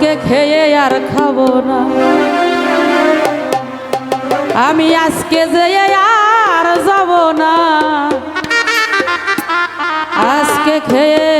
আজকে খেয়ে আর খাব না। আমি আজকে যেয়ে আর যাব না। আজকে খেয়ে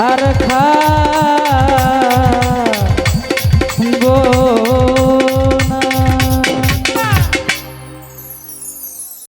আর খা